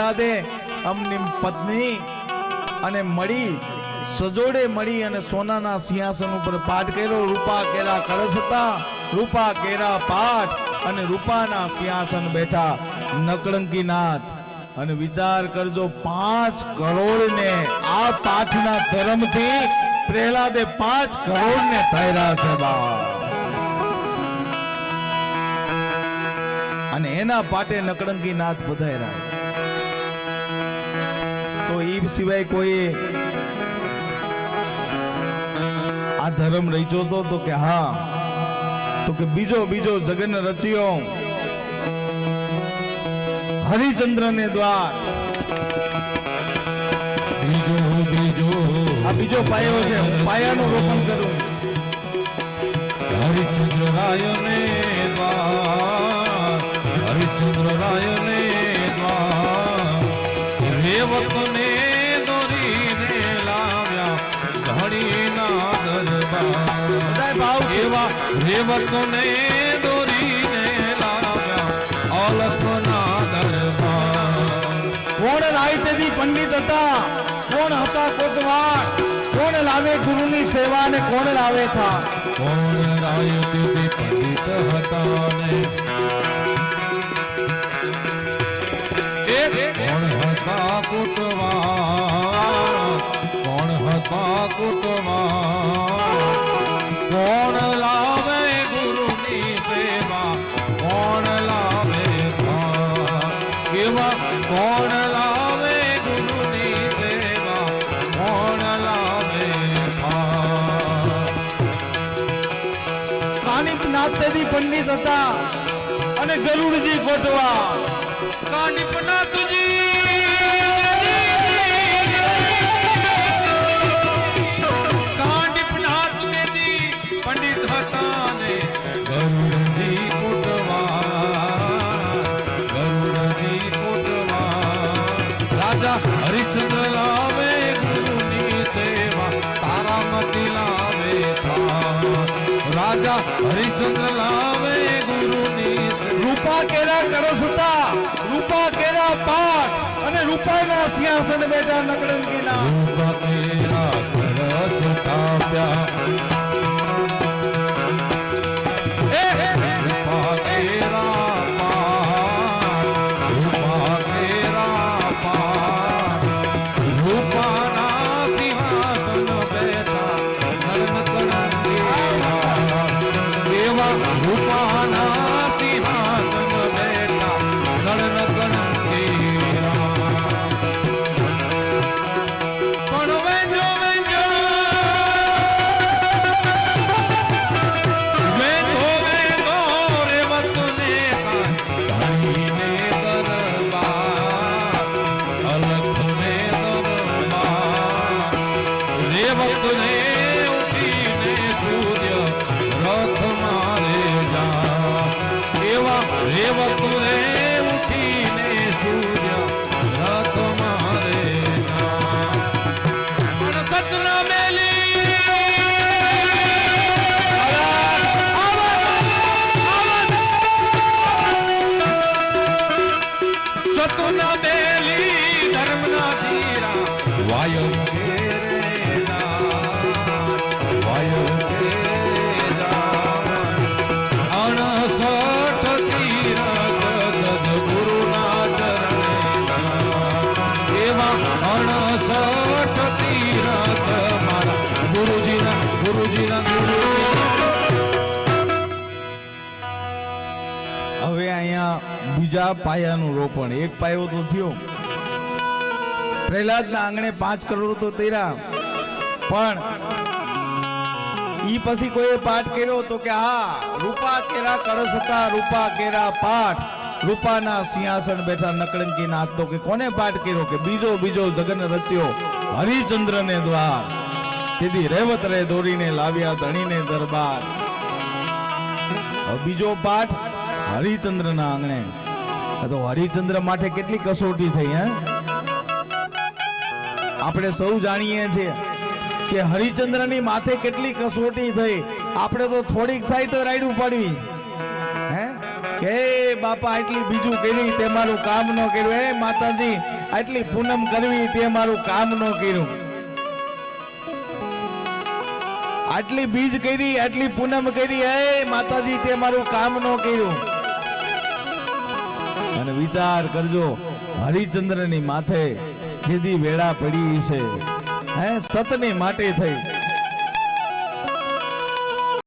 પ્રહલાદે અમની પત્ની અને મળી, સજોડે મળી અને સોનાના સિંહાસન ઉપર પાઠ કર્યો. રૂપા કેરા હતા. રૂપા કેરા પાઠ અને રૂપાના સિંહાસન બેઠા. નકળંકીનાથ, અને વિચાર કરજો, પાંચ કરોડ ને આ પાઠના ધર્મથી પ્રહલાદે પાંચ કરોડ ને થયેલા છે બા અને એના પાટે નકળંકીનાથ પધાર્યા. સિવાય કોઈ આ ધર્મ રચ્યો તો તો કે હા તો કે બીજો બીજો જગન રચ્યો. હરિચંદ્ર ને દ્વાર. બીજો બીજો. આ બીજો પાયો છે. પાયાનું રોપણ કરું. હરિચંદ્ર રાય ને દ્વાર. હરિચંદ્ર રાય ને બધાય ભાવ છે. એવા રેવત ને દોરીને લાવ્યા અલખના દરબાર કોણ રાયતેજી પંડિત હતા કોણ હતા કોટવાર કોણ લાવે ગુરુની સેવા ને કોણ લાવે થા કોણ રાય દીદી પંડિત હતા ને એ કોણ હતા કુટવા કોણ હતા કુટવા કાનિક પંડિત હતા અને ગરુડજી ગોઠવા પંડિત હતા ને રાજા હરિશ્ચંદ્ર લાવે ગુરુની રૂપા કેરા કરો સુતા રૂપા કેરા પાઠ અને રૂપાના સિંહાસન બેઠા નકળંકીના રૂપા તેરા કરસ કાપ્યા સતુના બેલી ધર્મના ધીરા વાયુ ઘેરેલા બીજા પાયાનું રોપણ. એક પાયો તો થયો. પ્રહલાદના આંગણે પાંચ કરોડ તો તેરા. પણ ઈ પછી કોઈએ પાઠ કર્યો તો કે હા, રૂપા કેરા કળશ હતા, રૂપા કેરા પાઠ. રૂપાના સિંહાસન બેઠા નકળંકી નાથ તો કે કોને પાઠ કર્યો કે બીજો બીજો જગન રચ્યો હરિચંદ્ર ને દ્વાર. તેથી રેવત રે દોરીને લાવ્યા ધણીને દરબાર. બીજો પાઠ હરિચંદ્રના આંગણે. તો હરિચંદ્ર માટે કેટલી કસોટી થઈ, હે? આપણે સૌ જાણીએ છીએ કે હરિચંદ્રની માથે કેટલી કસોટી થઈ. આપણે તો થોડીક થાય તો રાયડું પાડવી. હે? કે બાપા, આટલી બીજું કરી તે મારું કામ ન કર્યું. હે, માતાજી, આટલી પૂનમ કરવી, તે મારું કામ ન કર્યું. આટલી બીજ કરી, આટલી પૂનમ કરી, હે, માતાજી, તે મારું કામ ન કર્યું. વિચાર કરજો. હરિચંદ્રની માથે જેદી વેળા પડી છે. હે સતની માટે થઈ.